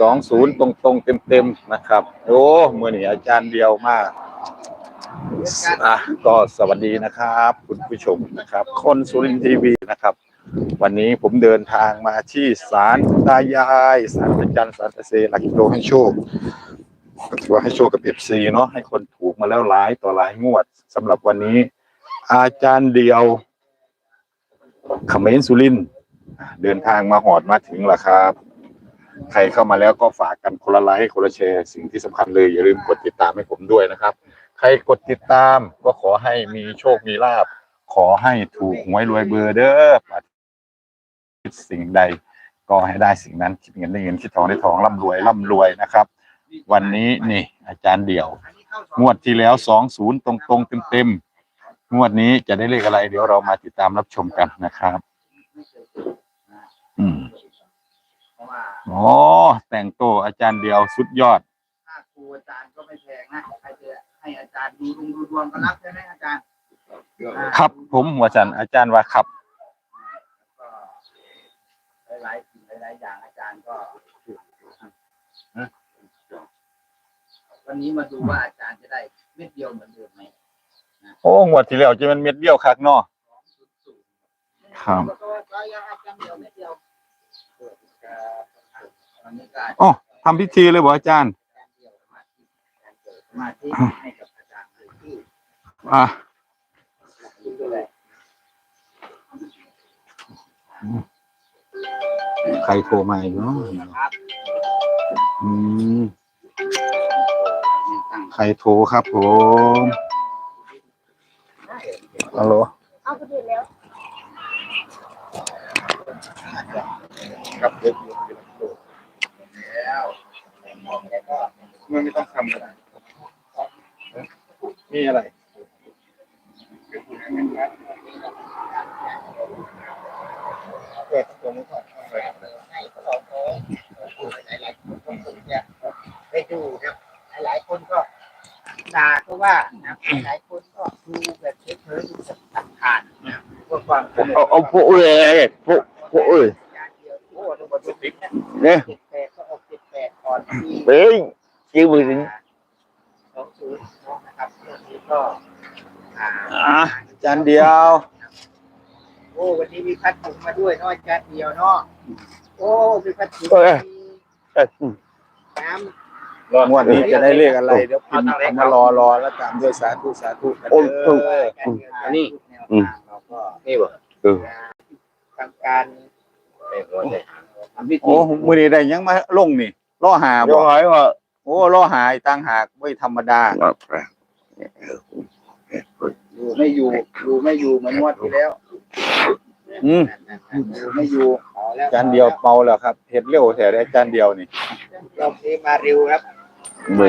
สองศูนย์ตรงตรงเต็มเต็มๆนะครับ โอ้เมื่อนี้อาจารย์เดียวมากอะก็สวัสดีนะครับ คุณผู้ชมนะครับ คนสุรินทร์ทีวีนะครับ วันนี้ผมเดินทางมาที่ศาลตายายศาลประจันทร์ศาลตะเซหลักกิโลให้โชคก็ถือว่าให้โชคกับเอฟซีเนาะให้คนถูกมาแล้วหลายต่อหลายงวดสำหรับวันนี้ อาจารย์เดียวเขมรสุรินทร์เดินทางมาหอดมาถึงแล้วครับ ใครเข้ามาแล้วก็ฝากกันคนละไลค์คนละแชร์ สิ่งที่สำคัญเลยอย่าลืมกดติดตามให้ผมด้วยนะครับ ใครกดติดตามก็ขอให้มีโชคมีลาบขอให้ถูกหวยรวยเบอร์เด้อปรารถนาสิ่งใด ก็ให้ได้สิ่งนั้นคิดเงินได้เงินคิดทองได้ทองร่ำรวยร่ำรวยนะครับ วันนี้นี่ อาจารย์เดี่ยว งวดที่แล้วสองศูนย์ตรงตรงเต็มเต็มงวดนี้จะได้เลขอะไร เดี๋ยวเรามาติดตามรับชมกันนะครับ อืมเพราะว่า อ๋อ แต่งตัวอาจารย์เดียวสุดยอด ค่าครูอาจารย์ก็ไม่แพงนะใครจะให้อาจารย์ดูดวงดูดวงก็รับใช่ไหมอาจารย์อ่าครับผมหัวจันทร์อาจารย์ว่าครับ ก็หลายๆสิ่งหลายๆอย่างอาจารย์ก็วันนี้มาดูว่าอาจารย์จะได้เม็ดเดียวเหมือนเดิมไหมโอ้งวดที่แล้วจะเป็นเม็ดเดียวคักเนาะครับก็ยังอาจารย์เดียวเม็ดเดียววันนี้ก็อาจารย์ อ๋อทำพิธีเลยบ่อาจารย์เดียวสมาธิสมาธิให้กับอาจารย์คือที่อะดูแลใครโทรมาอีกเนาะนะครับอืมตั้งใครโทรครับผมฮัลโหลเอาไปดูแล้วครับเด็ก แล้วแล้วก็ มันไม่ต้องทำอะไรมีอะไร เปิดตรงนี้ก่อน ให้เขาโค้งหลายๆคนก็คงจะไปดูครับหลายๆคนก็ด่าก็ว่านะ หลายคนก็ดูแบบเฉยๆดูสัมผัสนะเพื่อความเอาเอาพวกเลยพวกพวกเอ้ยการเดียวโอ้ทุกคนทุกทิศเนี่ยเจ็ดแปดก็ออกเจ็ดแปดก่อนที่เฮ้ยจิ้มมือถึงสองศูนย์นะครับเรื่องนี้ก็อ่าอะอาจารย์เดียว โอ้วันนี้มีพัดถุงมาด้วยเนาะอาจารย์เดียวเนาะโอ้มีพัดถุงมีเอ้ยน้ำ งวดนี้จะได้เลขอะไรเดี๋ยวพิมพ์เอามารอรอแล้วตามด้วยสาธุสาธุกันโอ้ยเด้อนี่อืม เราก็นี่บ่เออทำการทำพิธีโอ้มื้อนี้ได้ยังมาลงนี่ล่อหายับ่งไงวะโอ้ล่อหาอีกต่างหากไม่ธรรมดาอยู่ไม่อยู่อยู่ไม่อยู่เหมือนงวดที่แล้วอืมอยู่ไม่อยู่เอาแล้วอาจารย์เดียวเมาแล้วครับเฮ็ดเร็วแท้ได้อาจารย์เดียวนี่รอบนี้มาเร็วครับ ไม่ไม่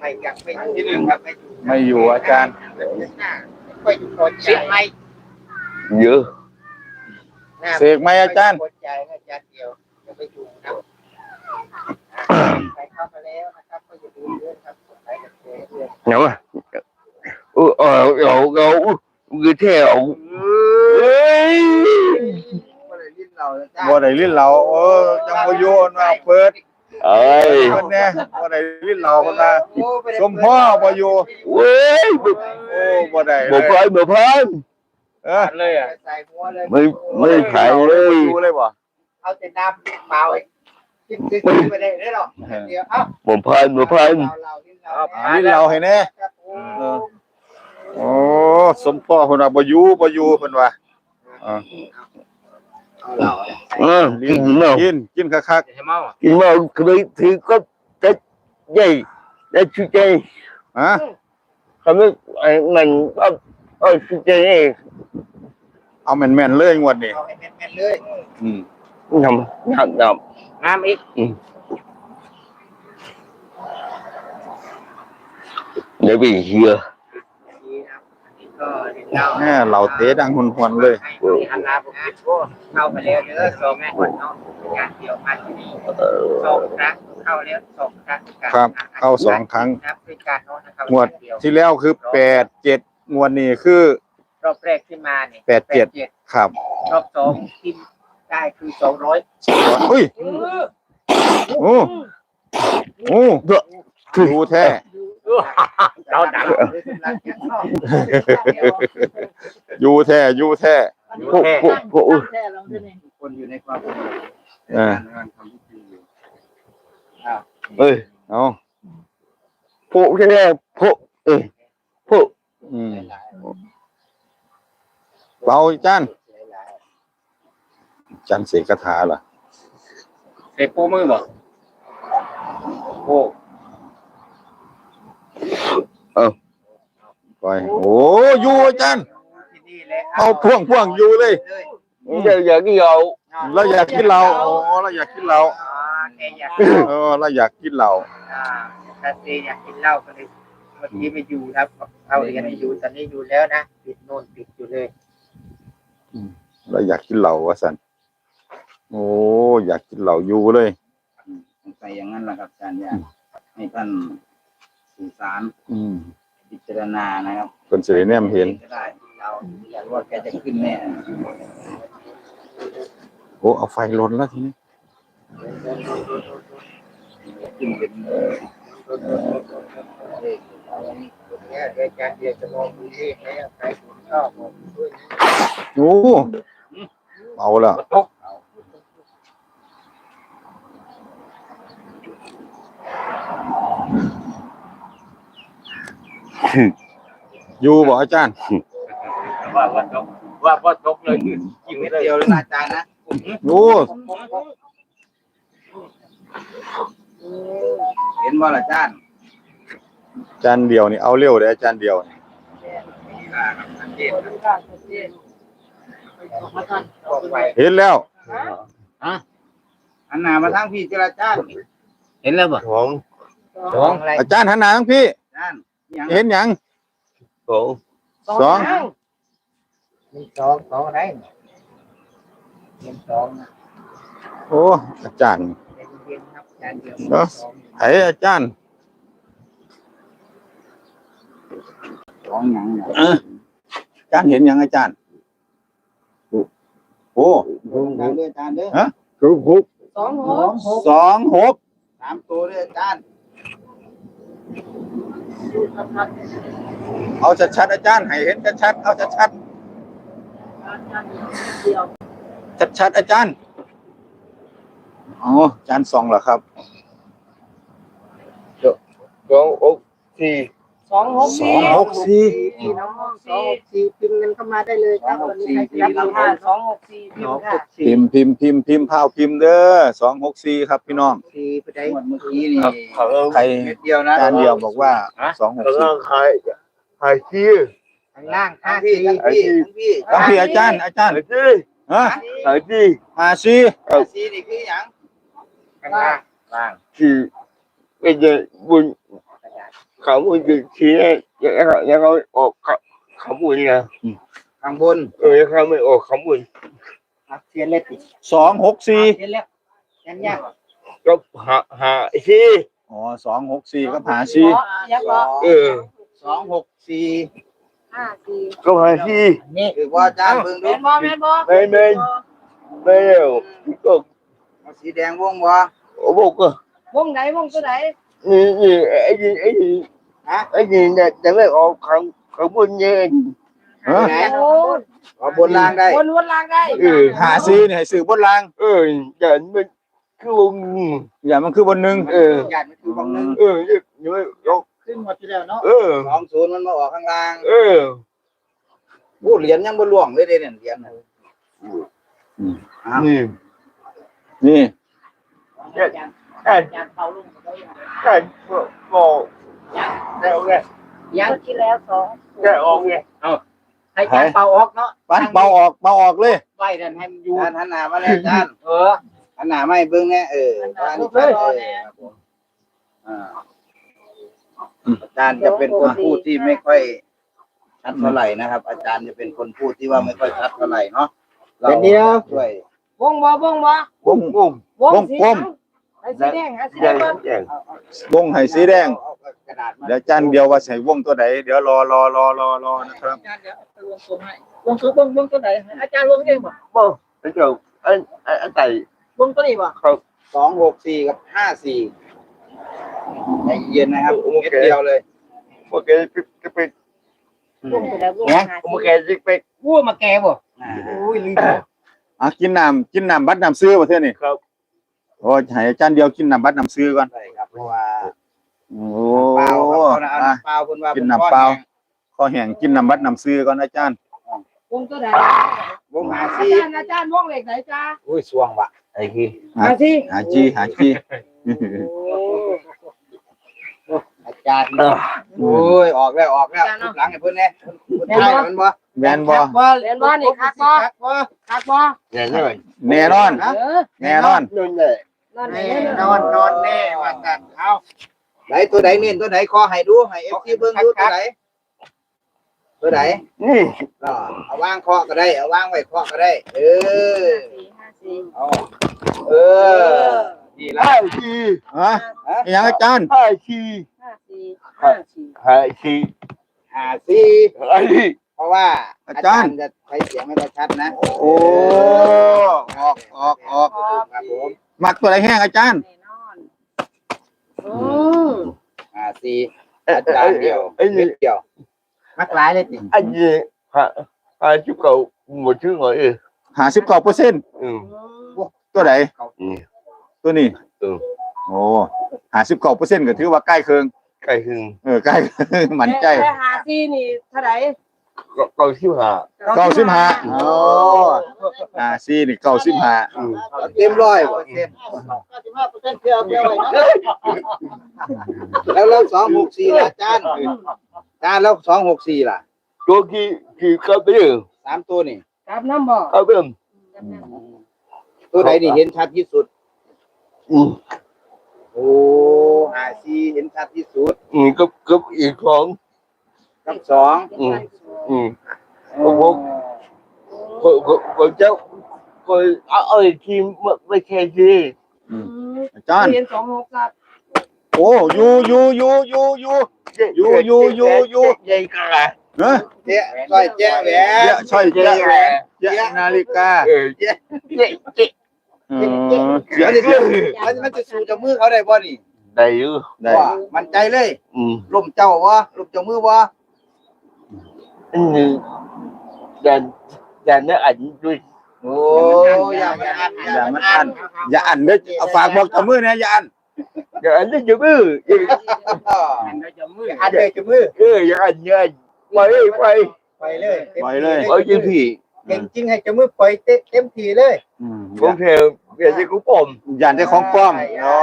ไม่กักไม่อยู่ที่หนึ่งครับไม่อยู่ไม่อยู่อาจารย์หน้าไม่ค่อยอยู่พอใจไม่เยอะหน้าเสกไหมอาจารย์พอใจอาจารย์เดียวจะไปอยู่ครับใครเข้ามาแล้วนะครับก็อย่าลืมด้วยครับกดไลค์กดแชร์ด้วยเนาะเออเออเอาเอาคือเท่เอาเฮ้ยก็เลยลิ้นเราแล้วจ้าบ่ได้ลิ้นเราเออจังบ่โยนว่าเปิด เอ้ยเพิ่นแน่บ่ได้ลิ้นเราเพิ่นว่าสมพ่อบ่อยู่เว้ยโอ้บ่ได้เลบ่ยพายบ่พายเออเลยอะใส่หัวเลยไม่ไม่ขายเลยบ่อยู่เลยบ่เอาแต่น้ำเปล่าอีกคิดซื้อไปได้ได้หรอกเดี๋ยวเอ้าบ่พายบ่พายเราเราลิ้นเราอ่าลิ้นเราให้แน่ครับโอ้เออโอ้สมพ่อเพิ่นว่าบ่อยู่บ่อยู่เพิ่นว่าเออเอา เราเออกินเนาะกินกินคักใช่เมากินเมาเคยถือก็จะใหญ่ได้ชุดใจๆฮะทำให้ไอ้มันก็เออชุดใจนี่เอาแม่นๆเลยงวดนี้เอาให้แม่นๆเลยอืมทำน้ำน้น้ำอีกำเดี๋ยวไปเฮียดีครับ อันนี้ก็ลิ้นเราแม่เราเตะดังหุนหวนๆเลยให้หันหน้าผมคิดว่าเข้าไปแล้วเด้อสองแม่คนเนาะงานเดียวมาที่นี่เออสองครั้งเข้าแล้วสองครั้งครับ เข้าสองครั้งครับด้วยการโน้ตนะครับงวดที่แล้วคือ8 7งวดนี้คือ รอบแรกที่มาเนี่ยแปดเจ็ดครับรอบสองที่ได้คือสองร้อยอุ้ยโอ้โอ้อยู่แท้ เราดังอยู่แท้อยู่แท้พวกพวกพวกคนอยู่ในความอ่ากำลังทำพิธีอยู่เอ้ยเอาพวกแค่พวกเอ้ยพวกอืมเบาจานจานเสกคาถาล่ะเสกโป้มือบ่โอ้ ปล่อยโอ้อยู่อาจารย์ที่นี่เลยเอาพ่วงพ่วงอยู่เลยอยากอยากกินเราเราอยากกินเราโอ้เราอยากกินเราอ๋อแกอยากเออเราอยากกินเราอ่าคาเฟ่อยากกินเหล้าก็เลยเมื่อกี้ไม่อยู่ครับเอาเรียนไม่อยู่ตอนนี้อยู่แล้วนะปิดโน่นปิดอยู่เลยเราอยากกินเหล่าวะสันโอ้อยากกินเหล่าอยู่เลย ใส่อย่างนั้นแหละครับอาจารย์อยากให้ท่าน สื่อสารอืมพิจารณานะครับคนสิริแนมเห็นก็ได้เราอยากว่าแกจะขึ้นแน่โอ้เอาไฟลนแล้วทีนี้ขึ้นเป็นเนี่ยเดี๋ยวอาจารย์เดียวจะมองดูเลขแล้วใครสนชอบมองด้วยโอ้เอาละ อยู่บ่อาจารย์ ว่าว่าตกว่าว่าตกเลยยิงเม็ดเดียวเลยนะอาจารย์นะโอ้เห็นว่าอาจารย์อาจารย์เดียวนี่เอาเร็วเลยอาจารย์เดียวนี่บอกไปเห็นแล้วอันหนามาทางพี่เจรจารย์เห็นแล้วบ่ของสองอะไรอาจารย์หันหน้าทั้งพี่อาจารย์ยัง เห็นหยังของสองมีสองสองอะไรเป็นสองนะโอ้อาจารย์เป็นเย็นครับอาจารย์เดียวเนอะสองไออาจารย์สองหยังเนี่ยอาจารย์เห็นหยังอาจารย์โอ้อาจารย์เด้ออาจารย์เด้อคือพวกสองหกสองหกสามตัวเด้ออาจารย์ เอาชัดๆอาจารย์ให้เห็นชัดๆเอาชัดๆชัดๆอาจารย์อ๋ออาจารย์ส่องเหรอครับสองอก สี่สองหกสองหกสี่พี่น้องสองหกสี่พิมพ์กันเข้ามาได้เลยครับวันนี้ใครจะรับรู้สองหกสี่พิมพ์ค่ะพิมพ์พิมพ์พิมพ์พิมพ์พาวพิมพ์เด้อสองหกสี่ครับพี่น้องสี่ไปได้งวดเมื่อกี้นี่เขาใครเม็ดเดียวนะอาจารย์เดียวบอกว่าสองหกกำสี่ลังขายขายที่ข้างล่างทั้ห้างพี่สี่ทั้งพี่ทั้งพี่ต้องพี่อาจารย์อาจารย์ขายที่ฮะขายที่มาซีทั้งซีนี่คือหยังข้างล่างล่างที่เป็นจะบุญ เขาบุญคือที่นี่ยังยังเขาออกเขาเขาบุญนะข้างบนเออยังเขาไม่ออกเขาบุญครับเสียเล็กอีกสองหกสี่เสียเล็กยันยากก็หาหาที่อ๋อสองหกสี่ก็หาซียังสก็องเออสองหกสี่ห้าสี่ก็หาที่นี่คือว่าอาจารย์เบิ่งดูแม่นบ่แม่นบ่ไม่ไม่ไม่แล้วก็เอาสีแดงวงบ่โอ้บอกก็วงไหนวงตัวไหนนี่นี่ไอ้นี่ไอ้นี่ ไอ้นี่เนี่ยจะไม่ออกเขาเขาบุญเนี่ยฮะไหนโอ้เอาบนล่างได้ วนวนล่างได้เออ หาซีเนี่ยให้สื่อบนรางเออจะมันคือวงอย่ามันคือบนหนึ่งเออญาติมันคือบางนึงเออยังไม่ออกขึ้นหมดที่แล้วเนาะเออ สองศูนย์มันมาออกข้างล่างเออโอ้เหรียญยังบ่ล่วงเลยเด้เนี่ยเหรียญน่ะนี่นี่แต่แต่แต่บอก แล้วไงยังที่แล้วสองแต่ออกไงให้การเป่าออกเนาะปันเบาออกเบาออกเลยไว้นั่นให้มันอยู่อาจารย์หันหน้ามาเลยอาจารย์เออหันหน้ามาให้เบิ่งแน่เอออาจารย์นี่ครับเออครับผมอ่าอาจารย์จะเป็นคนพูดที่ไม่ค่อยชัดเท่าไหร่นะครับ อาจารย์จะเป็นคนพูดที่ว่าไม่ค่อยชัดเท่าไหร่เนาะเราช่วย วงบ่วงบ่วงปุ้มวงสีให้ สีแดงให้สีแดแดงงแดงวงให้สีแดงเอากระดาษมาเดี๋ยวอาจารย์เดียวว่าใส่วงตัวไหนเดี๋ยวรอรอรอรอรอนะครับ อาจารย์เดี๋ยวไปวงตัวให้วงตัววงวงตัวไหนอาจารย์วงเองบ่ปุ้มแล้วเจ้าไอ้ไอ้ไอ้ไต่วงตัวนี้บ่สองหกสี่กับห้าสี่ใจเย็นนะครับเม็ดเดียวเลยโอเคจะไปลูกจะได้ลูกเนี่ยหาโอเคจะไปวัวมาแกบ่อ่าอุ้ยลืมอะกินน้ำกินน้ำบัดน้ำซื้อประเทศนี่ครับโอ้ยให้อาจารย์เดียวกินน้ำบัดน้ำซื้อก่อนใช่ครับเพราะว่าโอ้เปล่าครับเอาน้ำเอาอะน้ำเปล่าเพิ่นว่ากินน้ำเปล่าข้อแห้งกินน้ำบัดน้ำซื้อก่อนอาจารย์ วงตัวไหนวงหาอาซีจารย์อาจารย์วงเหล็กไหนจ้าอุ้ยสวงว่ะไอ้ที่มาสิหาจีหาจีอาจารย์โอ้ยออกแล้วออกแล้วทุบหลังให้เพิ่นแน่เพิ่นได้เพิ่นบ่แมนบอบ่เรียนบ่นี่คักบ่คักบ่เนี่ยนี่แน่นอนเออแน่นอนนั่นแหละ นอนแน่แน่นอนนอนแน่ว่าจันเอาไหนตัวไหนเน้นตัวไหนขอให้ดูให้ FC เบิ่งดูตัวไหนตัวไหนนี่ก็เอาวางเคาะก็ได้เอาวางไว้เคาะก็ได้ เออเอาเออดีละห้าทีฮะอยังอาจารย์ห้าทีห้าสี่ห้าสี่ห้าทีหาสี่ไอ้นี่เพราะว่าอาจารย์จะใช้เสียงไม่ได้ชัดนะ โอ้ออกออกออกครับผม มักตัวไหนแห้งอาจารย์ แน่นอนอืมหาสี่อาจารย์เดียวไอ้เม็นี่ดเดียว มักหลายเลยจริงไอ้นี่ห้าห้าสิบเก้าหมดชื่อหน่อยเออหาสิบเก้าเปอร์เซ็นต์อืมตัวไหนนี่ตัวนี้เออ โอ้หาสิบเก้าเปอร์เซ็นต์ก็ถือว่าใกล้เคียงใกล้ถึงเออใกล้มั่นใจ แต่หาสี่นี่เท่าไหร่ เก้าสิบห้าเก้าสิบห้าโอ้อ่าซีนี่เก้าสิบห้าอืมเอาเต็มร้อยบ่เต็มแล้วแล้วสองหกสี่ล่ะอาจารย์อาจารย์แล้วสองหกสี่ล่ะตัวกี่กี่กับไปเออสามตัวนี่กลับน้ำบ่กับเอิ่มตัวไหนนี่เห็นชัดที่สุดอืมโอ้หาสี่เห็นชัดที่สุดอืมกับกับอีกสองกับสองอืม อืมผมผมก็ก็ก็เจ้าก็เอาเอาอีกทีไม่ไม่แค่ทีอืมอาจารย์เรียนสองหกสัตว์โอ้ยูยูยูยูยูอยู่อยู่อยู่อยู่ใหญ่กันละเนอะเจ๊ซอยแจ้แหวเยอะนช่อยเยอะแหวนเยอะนาฬิกาเออเจ๊เจ๊เจ๊เออเยเดี๋ยวอะนี่มันมันจะสู้กับมือเขาได้บ่นี่ได้อยู่ได้ว่ามันใจเลยอืมล่มเจ้าบ่ล่มเจ้ามือบ่อั นนี้ดันดันนี่อันด้วยโอ้อย่ามาอันอย่ามันอันอย่าอันเด้อเอาฝากบอกกับมือเนี่ยอย่าอันอย่าอันนี้จะมืออันเลยเจ้ามือเอออย่าอันอย่าอันไปไปไปเลยปล่อยเลยไปจริงพี่เก่งจริงให้เจ้ามือปล่อยเต็มเต็มที่เลย อืมผมเทเดี๋ยวจะกูปมอย่าได้ของปลอมอ๋อ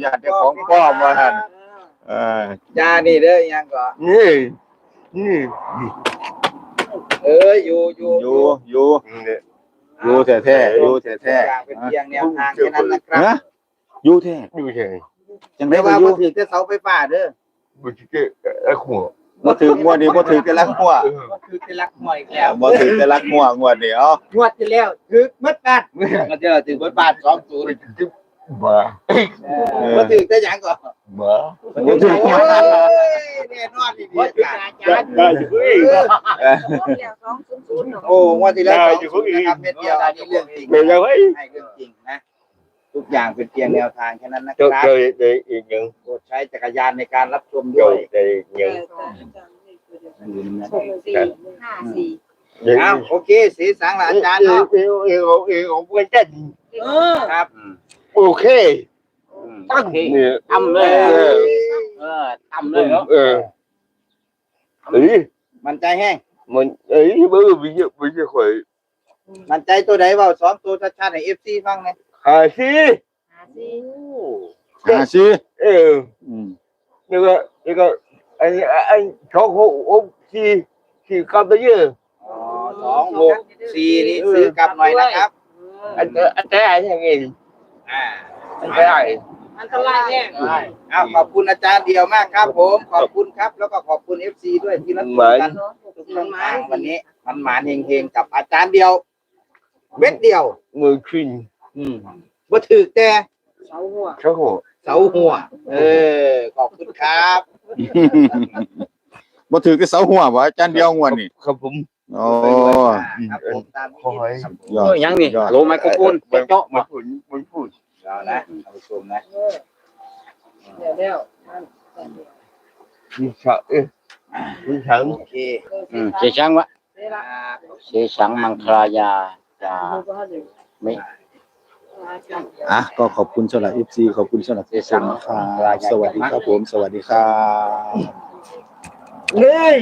อย่าได้ของปลอมว่าท่านเออจานี่เด้อยังก็นี่ นี่เอออยู่อยู่อยู่อยู่เนี่ยอยู่แท้แท้ๆอยู่แท้แท้อย่างเป็นเพียงแนวทางแค่นั้นนะคๆรับนะอยู่แท้ดูเฉยจังไม่ได้ว่าว่าอบ่ยู่ถือแต่เสาไฟฟ้าเด้อบุชิเกะไอ้หัวบ่ถืองวดนี้บ่ถือแต่ลักหัวบ่ถือแต่ลักหน่อยแล้วบ่ถือแต่ลักหัวงวดนี้เอ๋องวดที่แล้วถือมัดบาท มันจะถือมัดบาทสองศูนย์ บ้าบ่ถือแต่หยังก็บ้าบ่ถือโอ้ยแน่นอนอีกบ่ถืออาจารย์ได้อยู่เฮ้ยสองศูนย์ศูนย์โอ้งวดที่แล้วสองศูนย์นะครับเม็ดเดียวอันนี้เรื่องจริงเดี๋ยวจะเฮ้ยให้เรื่องจริงนะทุกอย่างเป็นเพียงแนวทางแค่นั้นนะคเจอรับเจอเจออีกหนึ่งโปรดใช้จักรยานในการรับชมเจด้อวยเจออีกหนึ่งสี่ห้าสี่เดี๋ยวอ้าวโอเคสีสังละอาจารย์เอเนาะงเองเองของเองของเพื่อนจันเออครับ โอเคตั้งเนี่ยทำเลย เออทำเลยเนาะ เออเอ้ยมันใจแห้ง มันเอ้ยเบอร์วิญญาวิญญาคอยมันใจตัวใดเว่าสองตัวชัดๆให้เอฟซีฟังหนะหาซีห้าสี่หาสิเอออืมนี่ก็นี่ก็อันนี้อันเขาหกหกสี่สี่กับไปเยอะอ๋อสองหกสี่นี่ซื้อกลับหน่อยนะครับอันอันแต่ไอ้ยังไง อ่าอันแต่ไอ้อันตรายแน่เอาขอบคุณอาจารย์เดียวมากครับ ผม ขอบคุณครับ แล้วก็ขอบคุณเอฟซีด้วยที่รับชมกันทุกช่องทางวันนี้มันหมานเฮงๆกับอาจารย์เดียวเม็ดเดียว มือขึ้น อืมบ่ถือแต่เสาหัวเขาหัวเสาหัว เออ ขอบคุณครับบ่ถือแต่เสาหัวบ่อาจารย์เดียวงวดนี่ครับผม โอ้ครับผมตามนี้ขอให้ยอดยังนี่ยอด โลไมโครโฟนมันเจาะมันพูดมันพูดเรานะท่านผู้ชมนะเดี๋ยวแล้วที่ฉันเอ๊ะที่ฉันโอเคอืมเชชังวะเชชังมังคลายาจะไม่ อะก็ขอบคุณสำหรับ FC ขอบคุณสำหรับเอซังครับสวัสดีครับผม สวัสดีครับ เลย